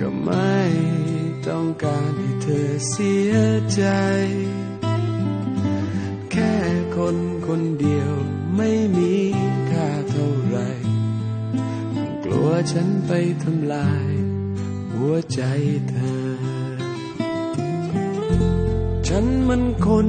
ก็ไม่ต้องการให้เธอเสียใจ แค่คนคนเดียวไม่มีค่าเท่าไร กลัวฉันไปทำลาย หัวใจเธอ ฉันมันคน